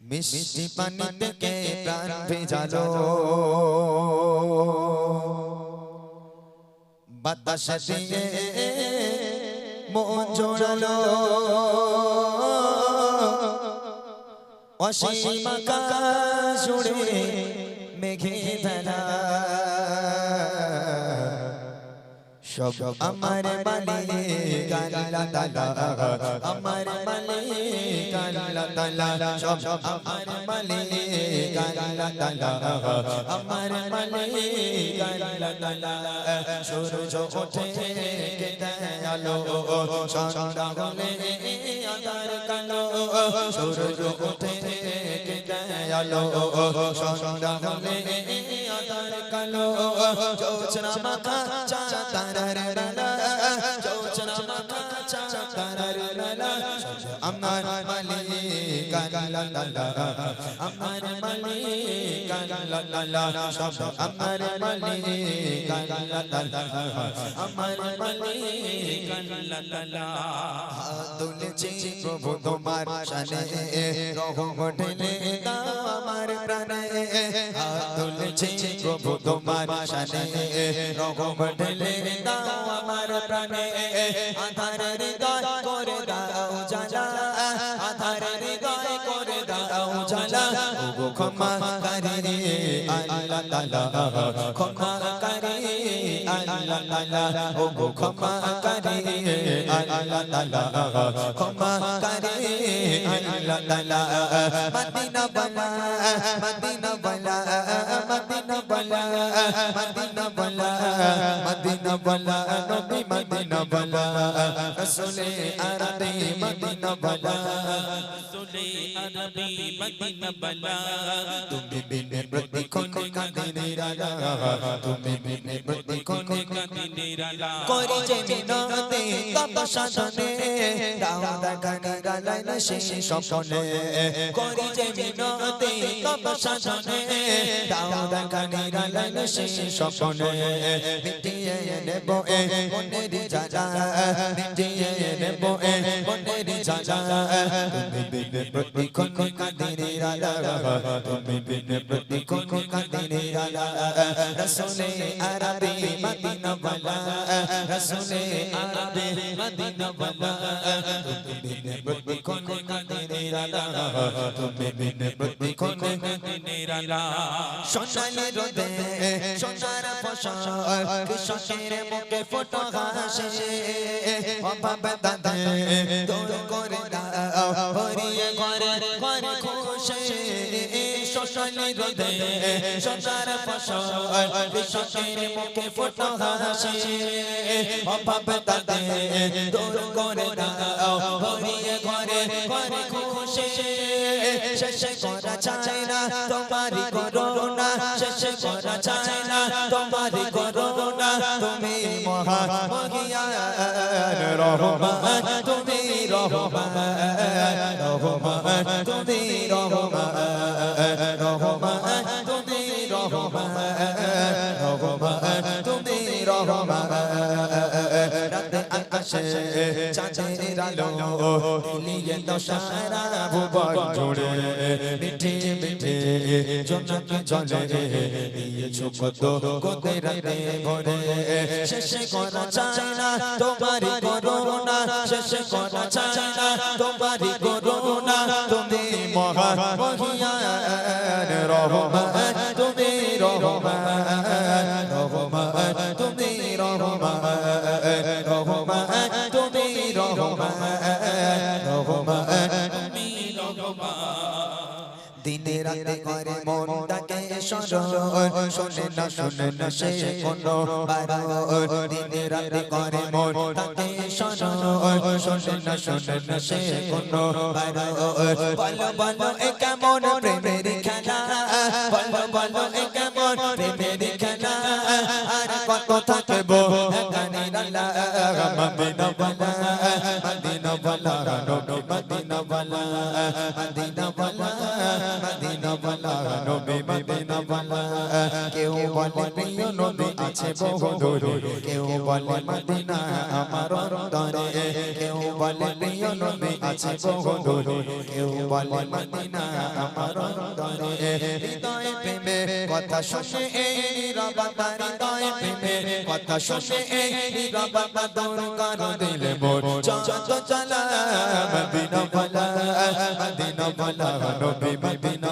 মিষ্টি পানি থেকে প্রাণ ভেজালো? বাতাস দিয়ে মন জোড়ালো। অসীম আকাশ জুড়ে মেঘে ভেলা। সব আমার মালে গালা দালা আমার মালে গালা দালা সব আমার মালে গালা দালা আমার মালে গালা দালা সূর্য ওঠে কেটে আলো সন্ধ্যা হলে আধার কালো। সূর্য ওঠে আলো সন্ধ্যা হলে আধার কালো। জোছনা মাখা চা তারার লালা জোছনা মাখা চা তারার লালা আমার মালিক গালা আমার মালিক গালা সব আমার মালিক গালা আমার মালিক গালা তুলছি প্রভু তোমার শানে। রহম দাও আমার প্রাণে। তুলছি প্রভু তোমার শানে। রহম দাও আমার প্রাণে। আধার হৃদয় করে জালা ও ক্ষমা করি আল্লাহ তাআলা ক্ষমা করি আল্লাহ তাআলা ও ক্ষমা করি আল্লাহ তাআলা ক্ষমা করি আল্লাহ তাআলা মদিনা বালা মদিনা বালা। বালা মদিনা বালা মদিনা বালা নবী মদিনা বালা রসুলে আরবি মদিনা বালা রসুলে আরবি মদিনা বালা। তুমি বিনে প্রতিক্ষণ কাঁদে নিরালা তুমি বিনে প্রতিক্ষণ কাঁদে নিরালা করি যে মিনতে তপ সাধনে দাও দেখানে গালাই না শেষ স্বপ্নে। করি যে মিনতে তপ সাধনে দাও না শেষ স্বপ্নে মিটিয়ে নেব এ মনের জালা মিটিয়ে নেব এ মনের জালা তুমি বিনে প্রতিক্ষণ কাঁদে নিরালা তুমি বিনে প্রতিক্ষণ কাঁদে নিরালা রসুলে আরবি মদিনা বালা রসুলে আরবি মদিনা বালা তুমি বিনে প্রতিক্ষণ কাঁদে নিরালা তুমি বিনে প্রতিক্ষণ কাঁদে নিরালা সোনালি রোদে সোনার ফসল কৃষকের মুখে ফটো হাসে অভাবে দাদা দূর করে দাও হরিয়ে ঘরে ঘরে খুশি সোনালি রোদে সোনার ফসল কৃষকের মুখে ফটো হাসে অভাবে দাদা দূর করে দাও হরিয়ে ঘরে ঘরে খুশি শেষ চাই না তোমার করোনা তুমি মহা রহমান তুমি রহমান রহমান তুমি রহমান। আকাশে চাঁদের আলো মিলিয়ে দশারা ভুবন জুড়ে মিঠে মিঠে জনক জলে দিয়েছ কত কোতে রাতে ভরে শেষ করা চাই না। তোমারি করোনা শেষ করা চাই না। তোমারি করোনা তুমি মহা মহিয়ান রহমান। দিনে রাতে করে মনটাকে স্মরণ। শোনে না শোনে না সে কোনো বারণ দিনে রাতে করে মনটাকে স্মরণ। শোনে না শোনে না সে কোনো বারণ বলো বলো এ কেমন প্রেমের খেলা? বলো বলো এ কেমন বালা মদিনা নবী মদিনা বালা মদিনা বলা নবী মদিনা বলা কেউ বলে প্রিয় নবী আছে বহু দূরে কেউ বলে মদিনা আমার অন্তরে কেউ বলে প্রিয় নবী আছে বহু দূরে কেউ বলে মদিনা আমার অন্তরে। হৃদয়ে প্রেমে, কথা শুনে এই নীরবতা হৃদয়ে প্রেমে। কথা শুনে এই নীরবতা দৌড় কর দিলে মোর। চঞ্চল চলা মদিনা বলা। মদিনা